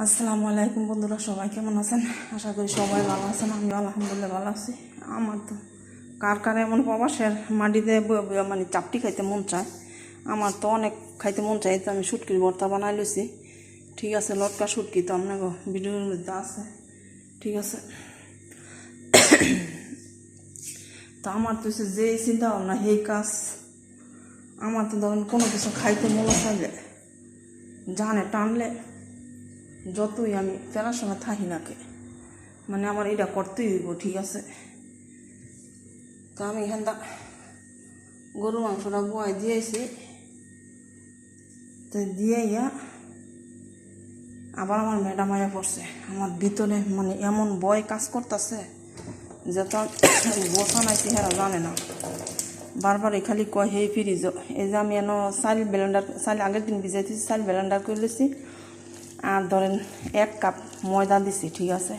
আসসালামু আলাইকুম বন্ধুরা, সবাই কেমন আছেন? আশা করি সবাই ভালো আছেন আমি আলহামদুলিল্লাহ ভালো আছি। আমার তো কার কার এমন প্রবাসের মাটিতে মানে চাপটি খাইতে মন চায়? আমার তো অনেক খাইতে মন চাই তো আমি শুটকির ভর্তা বানাই লইছি। ঠিক আছে, লটকা শুটকি তো আপনাকে ভিডিওর মধ্যে আছে। ঠিক আছে। তো আমার তো যে চিন্তা ভাবনা সেই কাজ। আমার তো ধরেন কোনো কিছু খাইতে মন চাইলে জানে, টানলে যতই আমি সময় থাকি নাকে মানে আমার এটা করতেই হইব, ঠিক আছে? তো আমি এখানটা গরু মাংসটা বয় দিয়েছি। তো দিয়ে ইয়া আবার আমার ম্যাডাম আয়া পড়ছে। আমার ভিতরে মানে এমন বয় কাজ করতেছে যে তো বসা নাই চেহারা, জানে না। বারবার খালি কয় হে ফ্রিজ, এই যে আমি এন চাইল ব্লেন্ডার, চাইল আগের দিন ভিজাইছি চাইল ব্লেন্ডার করে লেছি। আর ধরেন এক কাপ ময়দা দিছি, ঠিক আছে?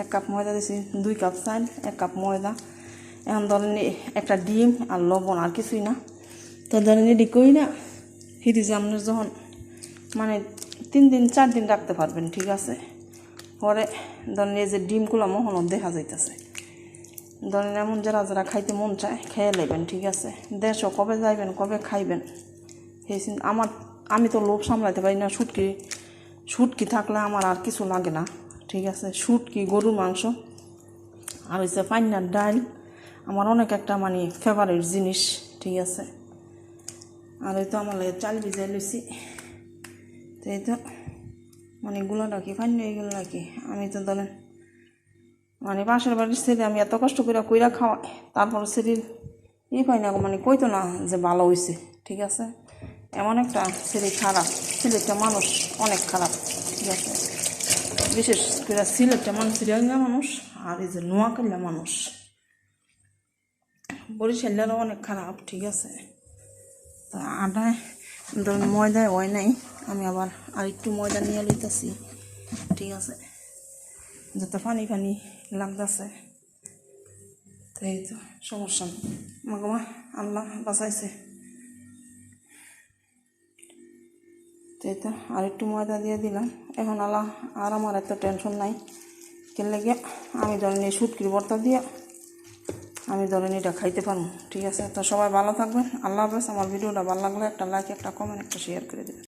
এক কাপ ময়দা দিছি, দুই কাপ চাল, এক কাপ ময়দা। এখন ধরেন একটা ডিম আর লবণ আর কিছুই না। তো ধরেন এটি কই না ফ্রিজে আপনার যখন মানে তিন দিন, চার দিন রাখতে পারবেন, ঠিক আছে? পরে ধরেন এই যে ডিমগুলো মহনও দেখা যাইতেছে। ধরেন এমন যারা যারা খাইতে মন চায়, খেয়ে নেবেন ঠিক আছে? দেশও কবে যাইবেন, কবে খাইবেন? সেই আমার, আমি তো লোভ সামলাইতে পারি না শুটকি শুটকি থাকলে আমার আর কিছু লাগে না। ঠিক আছে? শুটকি, গরুর মাংস, আর হচ্ছে পান্নার ডাল। আমার অনেক একটা মানে ফেভারিট জিনিস, ঠিক আছে? আর এই তো আমার লাগে চাল ভিজাই লইছি। তো এই তো মানে গুলাটা কি ফাইন হয়ে গেল নাকি? আমি তো ধরেন মানে পাশের বাড়ির ছেলে, আমি এত কষ্ট করে কইরা খাওয়াই, তারপর শরীর ই পাই না মানে কইতো না যে ভালো হয়েছে ঠিক আছে? এমন একটা ছেলে খারাপ সিলেটটা মানুষ অনেক খারাপ, ঠিক আছে? বিশেষ করে সিলেটটা মানুষ সিরিয়াঙ্গা মানুষ, আর এই যে নোয়াখালীয়া মানুষ, বরিশালেরও অনেক খারাপ, ঠিক আছে? তা আটায় ময়দায় হয় নাই, আমি আবার আর একটু ময়দা নিয়ে লইতেছি, ঠিক আছে? যাতে পানি পানি লাগতেছে। তো এই তো সমস্যা। মা, আল্লাহ বাঁচাইছে। তো তো আর একটু ময়দা দিয়ে দিলাম। এখন আল্লাহ, আর আমার এত টেনশন নাই। কেন লেগে আমি ধরেন এই সুটকির বর্তা দিয়ে আমি ধরেন এটা খাইতে পারব। ঠিক আছে? তো সবাই ভালো থাকবেন। আল্লাহ হাফেজ। আমার ভিডিওটা ভালো লাগলে একটা লাইক একটা কমেন্ট একটা শেয়ার করে দেবেন।